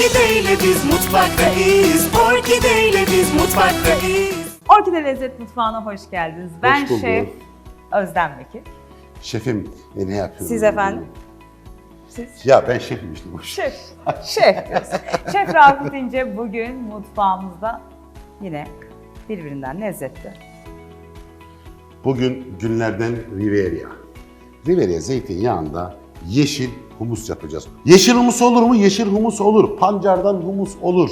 Orkideyle biz mutfaktayız. Orkideyle biz mutfaktayız. Orkide Lezzet Mutfağı'na hoş geldiniz. Ben bulduk. Şef Özlem Bekir. Şefim e, ne yapıyorum? Siz efendim? Siz? Ya ben şefim işte bu. Şef. Şef diyorsun. Şef Rafet İnce bugün mutfağımızda yine birbirinden lezzetli. Bugün günlerden Riveria. Riveria zeytinyağında yeşil humus yapacağız. Yeşil humus olur mu? Yeşil humus olur. Pancardan humus olur.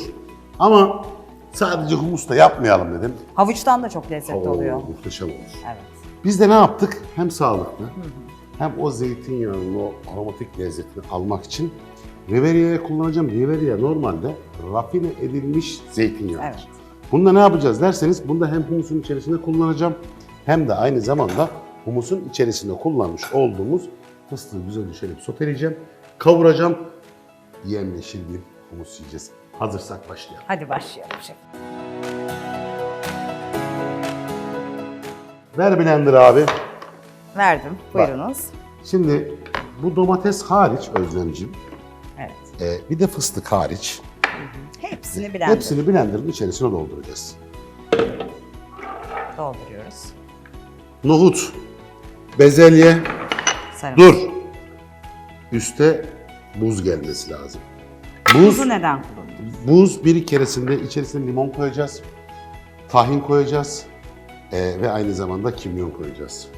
Ama sadece humus da yapmayalım dedim. Havuçtan da çok lezzetli Oo, oluyor. Muhteşem olur. Evet. Biz de ne yaptık? Hem sağlıklı hem o zeytinyağının o aromatik lezzetini almak için Riveria'ya kullanacağım. Riveria normalde rafine edilmiş zeytinyağıdır. Evet. Bunda ne yapacağız derseniz bunda hem humusun içerisinde kullanacağım hem de aynı zamanda humusun içerisinde kullanmış olduğumuz fıstığı güzelce şöyle bir soteleyeceğim. Kavuracağım. Yemyeşil bir humus yiyeceğiz. Hazırsak başlayalım. Hadi başlayalım şef. Ver blender abi. Verdim. Buyurunuz. Şimdi bu domates hariç Özlemciğim, Evet. e, bir de fıstık hariç Hepsini blenderda hepsini blenderın içerisine dolduracağız. dolduruyoruz. Nohut, bezelye, Sarımsak. dur. Üste buz gelmesi lazım. Buz, Tuzu neden kullanıyoruz? buz bir keresinde içerisine limon koyacağız, tahin koyacağız e, ve aynı zamanda kimyon koyacağız.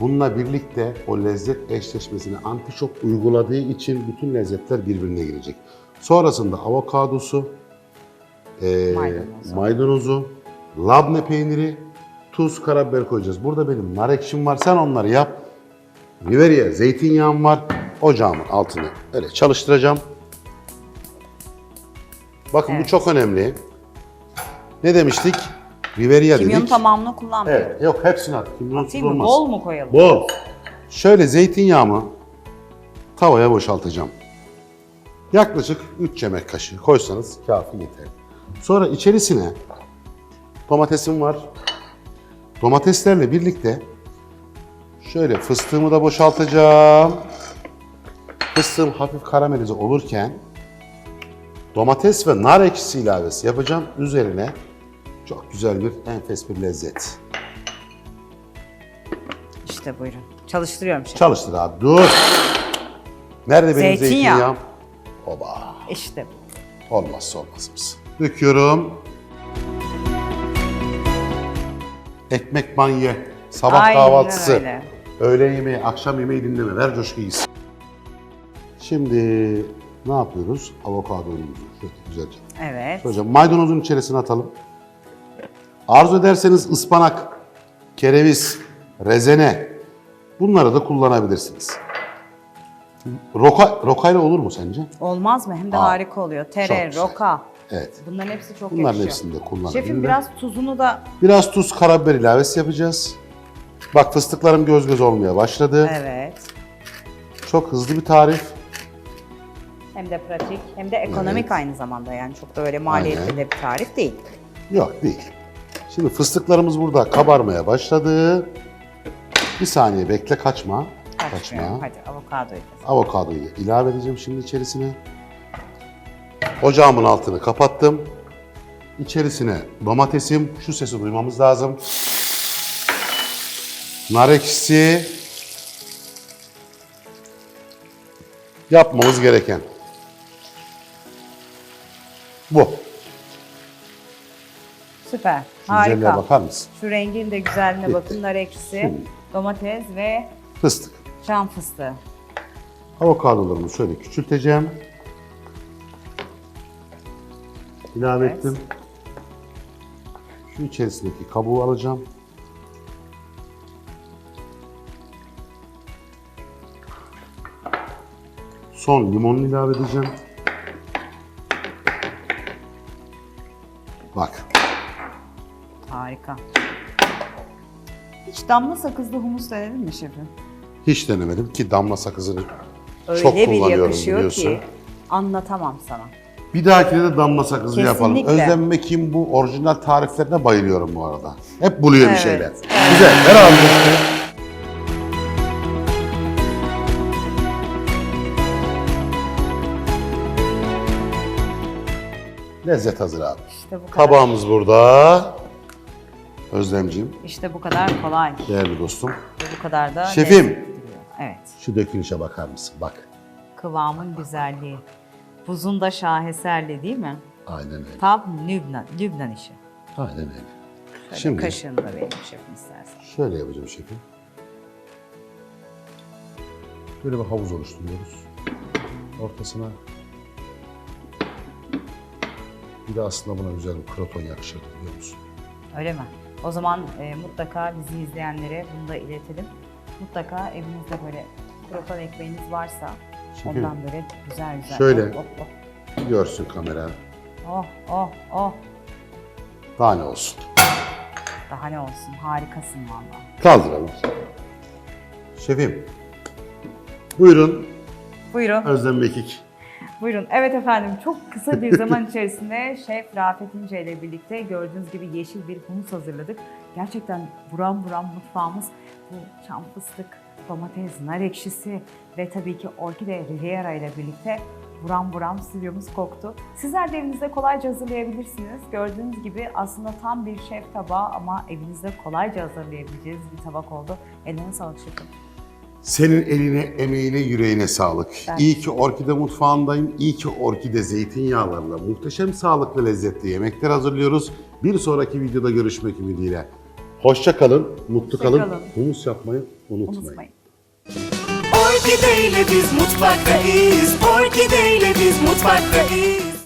Bununla birlikte o lezzet eşleşmesini anti-şok uyguladığı için bütün lezzetler birbirine girecek. Sonrasında avokadosu, e, Maydanozu. maydanozu, labne peyniri, tuz, karabiber koyacağız. Burada benim nar ekşim var. Sen onları yap. Riveria zeytinyağım var. Ocağımın altını öyle çalıştıracağım. Bakın bu Evet. çok önemli. Ne demiştik? Riveria Kimyonun dedik. tamamını kullanmıyorum. Evet, yok hepsini at. Kimyonsuz Atayım mı? olmaz. Bol mu koyalım? Bol. Şöyle zeytinyağımı tavaya boşaltacağım. Yaklaşık 3 yemek kaşığı koysanız kafi yeter. Sonra içerisine domatesim var. Domateslerle birlikte şöyle fıstığımı da boşaltacağım. Fıstığım hafif karamelize olurken domates ve nar ekşisi ilavesi yapacağım. Üzerine çok güzel bir enfes bir lezzet. İşte buyurun. Çalıştırıyorum şef. Çalıştır abi dur. Nerede benim Zeytinyağı. zeytinyağım? Oba. İşte bu. Olmazsa olmazımız. Döküyorum. Ekmek manye. Sabah Aynen kahvaltısı. öyle. Öğle yemeği, akşam yemeği dinleme. Ver coşku gitsin. Şimdi ne yapıyoruz? Avokadomuzu şöyle güzelce. Evet. Hocam maydanozun içerisine atalım. Arzu ederseniz ıspanak, kereviz, rezene bunları da kullanabilirsiniz. Roka, rokayla olur mu sence? Olmaz mı? Hem de Aa, harika oluyor. Tere, roka. Evet. Bunların hepsi çok Bunların yakışıyor. hepsini de kullanabilirim. Şefim biraz tuzunu da Biraz tuz, karabiber ilavesi yapacağız. Bak fıstıklarım göz göz olmaya başladı. evet. Çok hızlı bir tarif. Hem de pratik hem de ekonomik Evet. aynı zamanda yani çok da öyle maliyetli Aynen. de bir tarif değil. Yok değil. Şimdi fıstıklarımız burada kabarmaya başladı. Bir saniye bekle kaçma. Kaçmıyorum. Hadi avokadoyu da. Avokadoyu ilave edeceğim şimdi içerisine. Ocağımın altını kapattım. İçerisine domatesim, şu sesi duymamız lazım. Nar ekşisi. Yapmamız gereken. Bu. Süper. Şu Harika. bakar mısın? Şu rengin de güzelliğine Bitti. bakın. Nar ekşisi, domates ve Fıstık. çam fıstığı. Avokadolarımı şöyle küçülteceğim. İlave Evet. ettim. Şu içerisindeki kabuğu alacağım. Son limonunu ilave edeceğim. Bak. Harika. Hiç damla sakızlı humus denedin mi şefim? Hiç denemedim ki damla sakızını Öyle çok bir kullanıyorum biliyorsun. ki anlatamam sana. Bir dahakine de damla sakızı yapalım. Kesinlikle. Özlem Mekik'in bu orijinal tariflerine bayılıyorum bu arada. Hep buluyor bir Evet, şeyler. evet. Güzel. Ver Lezzet hazır abi. İşte bu kadar. Tabağımız burada. Özlemciğim, İşte bu kadar kolay. değerli dostum. Bu kadar da Şefim. lezzetli duruyor. Evet. Şu dökülüşe bakar mısın? Bak. Kıvamın güzelliği. Buzun da şaheserli değil mi? Aynen öyle. Tam Lübnan, Lübnan işi. Aynen öyle. Şöyle Şimdi kaşığını da vereyim şefim istersen. şöyle yapacağım şefim. Böyle bir havuz oluşturuyoruz. Ortasına bir de aslında buna güzel bir kroton yakışır biliyor musun? Öyle mi? O zaman e, mutlaka bizi izleyenlere bunu da iletelim. Mutlaka evinizde böyle kroton ekmeğiniz varsa Şefim, ondan böyle güzel güzel. şöyle. Oh, oh, oh. Görsün kamera. Oh oh oh. Daha ne olsun. Daha ne olsun harikasın valla. Kaldıralım. Şefim. Buyurun Buyurun. Özlem Mekik. Buyurun. Evet efendim çok kısa bir zaman içerisinde Şef Rafet İnce ile birlikte gördüğünüz gibi yeşil bir humus hazırladık. Gerçekten buram buram mutfağımız bu çam fıstık, domates, nar ekşisi ve tabii ki orkide riviera ile birlikte buram buram stüdyomuz koktu. Sizler de evinizde kolayca hazırlayabilirsiniz. Gördüğünüz gibi aslında tam bir şef tabağı ama evinizde kolayca hazırlayabileceğiniz bir tabak oldu. Eline sağlık şefim. Senin eline, emeğine, yüreğine sağlık. Ben- İyi ki Orkide mutfağındayım. İyi ki Orkide zeytinyağlarla muhteşem sağlıklı lezzetli yemekler hazırlıyoruz. Bir sonraki videoda görüşmek ümidiyle. Hoşça kalın, mutlu Hoşça kalın. kalın. Humus yapmayı unutmayın. Unutmayın. Orkideyle biz mutfaktayız Orkideyle biz mutfaktayız